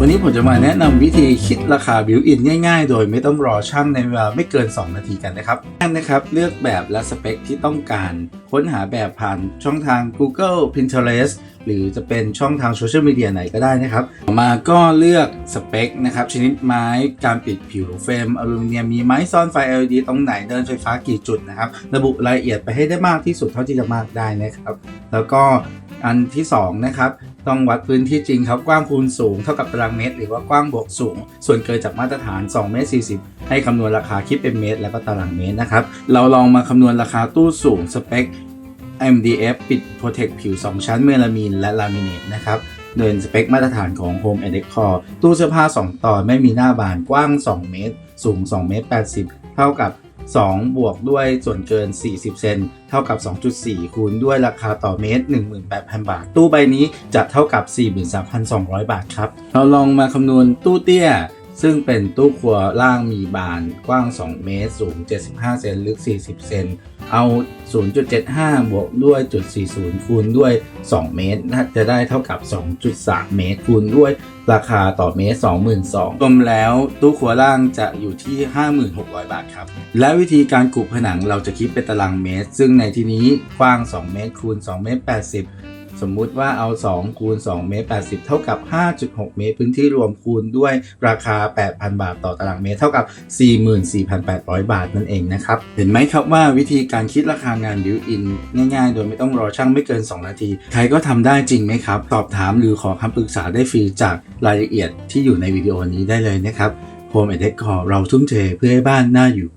วันนี้ผมจะมาแนะนำวิธีคิดราคาบิวอินง่ายๆ โดยไม่ต้องรอช่างในเวลาไม่เกิน 2 นาทีกันนะครับนั่นนะครับ เลือกแบบและสเปคที่ต้องการ ค้นหาแบบผ่านช่องทาง Google Pinterest หรือจะเป็นช่องทางโซเชียลมีเดียไหนก็ได้นะครับต่อมาก็เลือกสเปคนะครับ ชนิดไม้การปิดผิวเฟรมอลูมิเนียมมีไม้ซ่อนไฟ LED ตรงไหนเดินไฟฟ้ากี่จุดนะครับ ระบุรายละเอียดไปให้ได้มากที่สุดเท่าที่จะมากได้นะครับ แล้วก็อันที่สองนะครับ ต้องวัดพื้นที่จริงครับกว้างคูณสูงเท่ากับตารางเมตร หรือว่ากว้างบวกสูง ส่วนเกินจากมาตรฐาน2เมตร40 ให้คำนวณราคาคิดเป็นเมตร แล้วก็ตารางเมตรนะครับ เราลองมาคำนวณราคาตู้สูงสเปค MDF ปิด Protect ผิว 2 ชั้นเมลามีนและลามิเนตนะครับโดยสเปคมาตรฐานของ Home and Decor ตู้เสื้อผ้า 2 ตอนไม่มีหน้าบานกว้าง 2 เมตร สูง 2 เมตร 80 เท่ากับ 2 บวกด้วยส่วนเกิน 40 เซน เท่ากับ 2.4 คูณด้วยราคาต่อเมตร 18,000 บาท ตู้ใบนี้จะเท่ากับ 43,200 บาทครับ เราลองมาคำนวณตู้เตี้ย ซึ่งเป็นตู้ครัวล่างมีบานกว้าง 2 เมตร สูง 75 เซนลึก 40 เซนเอา 0.75 บวกด้วยจุด40 คูณด้วย 2 เมตรน่าจะได้เท่ากับ 2.3 เมตร คูณด้วยราคาต่อเมตร 22,000รวมแล้วตู้ครัวล่างจะอยู่ที่ 56,000 บาทครับ และวิธีการกรุผนังเราจะคิดเป็นตารางเมตร ซึ่งในที่นี้กว้าง 2 เมตร คูณ 2 เมตร 80 สมมุติว่าเอา2คูณ2เมตร80 เท่ากับ 5.6 เมตร พื้นที่รวมคูณด้วยราคา 8,000 บาทต่อตารางเมตร เท่ากับ 44,800 บาทนั่นเองนะครับ เห็นไหมครับว่าวิธีการคิดราคางานบิวอินง่ายๆ โดยไม่ต้องรอช่างไม่เกิน 2 นาที ใครก็ทำได้จริงไหมครับ สอบถามหรือขอคำปรึกษาได้ฟรีจากรายละเอียดที่อยู่ในวิดีโอนี้ได้เลยนะครับ Home e d e c o r เราทุ่มเทเพื่อให้บ้านน่าอยู่